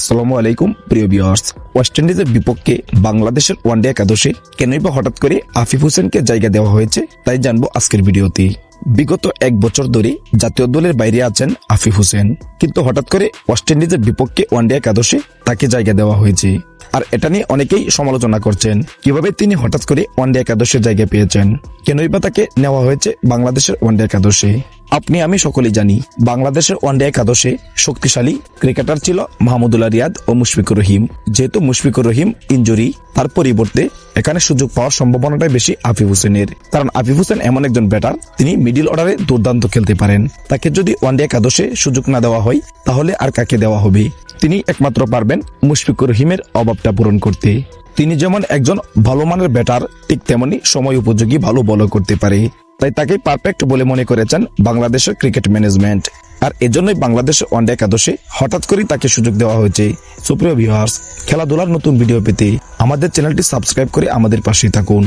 আসসালামু আলাইকুম, প্রিয় বিয়ার্স ওয়েস্ট ইন্ডিজের বিপক্ষে বাংলাদেশের ওয়ানডে একাদশে কেনই বা হঠাৎ করে আফিফ হোসেনকে জায়গা দেওয়া হয়েছে, তাই জানব আজকের ভিডিওতে বিগত এক বছর ধরে জাতীয় দলের বাইরে আছেন আফিফ হোসেন। কিন্তু হঠাৎ করে ওয়েস্ট ইন্ডিজের বিপক্ষে ওয়ানডে একাদশে তাকে জায়গা দেওয়া হয়েছে। আর এটা নিয়ে অনেকেই সমালোচনা করছেন। কীভাবে তিনি হঠাৎ করে ওয়ানডে একাদশের জায়গা পেয়েছেন? কেনই বা তাকে নেওয়া হয়েছে বাংলাদেশের ওয়ানডে একাদশে? আপনি, আমি সকলেই জানি, বাংলাদেশের ওয়ানডে একাদশে শক্তিশালী ক্রিকেটার ছিল মাহমুদুল্লাহ রিয়াদ ও মুশফিকুর রহিম। যেহেতু মুশফিকুর রহিম ইঞ্জুরি তার পরিবর্তে এখানে সুযোগ পাওয়ার সম্ভাবনাটাই বেশি আফিফ হোসেনের। কারণ আফিফ হোসেন এমন একজন ব্যাটার, তিনি মিডিল অর্ডারে দুর্দান্ত খেলতে পারেন। তাকে যদি ওয়ানডে একাদশে সুযোগ না দেওয়া হয়, তাহলে আর কাকে দেওয়া হবে? তিনি একমাত্র পারবেন মুশফিকুর রহিমের অভাবটা পূরণ করতে। তিনি যেমন একজন ভালো মানের ব্যাটার, ঠিক তেমনি সময় উপযোগী ভালো বল করতে পারে। তাই তাকে পারফেক্ট বলে মনে করেছেন বাংলাদেশের ক্রিকেট ম্যানেজমেন্ট আর এজন্যই বাংলাদেশের ওয়ানডে একাদশে হঠাৎ করেই তাকে সুযোগ দেওয়া হয়েছে। সুপ্রিয় ভিউয়ার্স খেলাধুলার নতুন ভিডিও পেতে আমাদের চ্যানেলটি সাবস্ক্রাইব করে আমাদের পাশে থাকুন।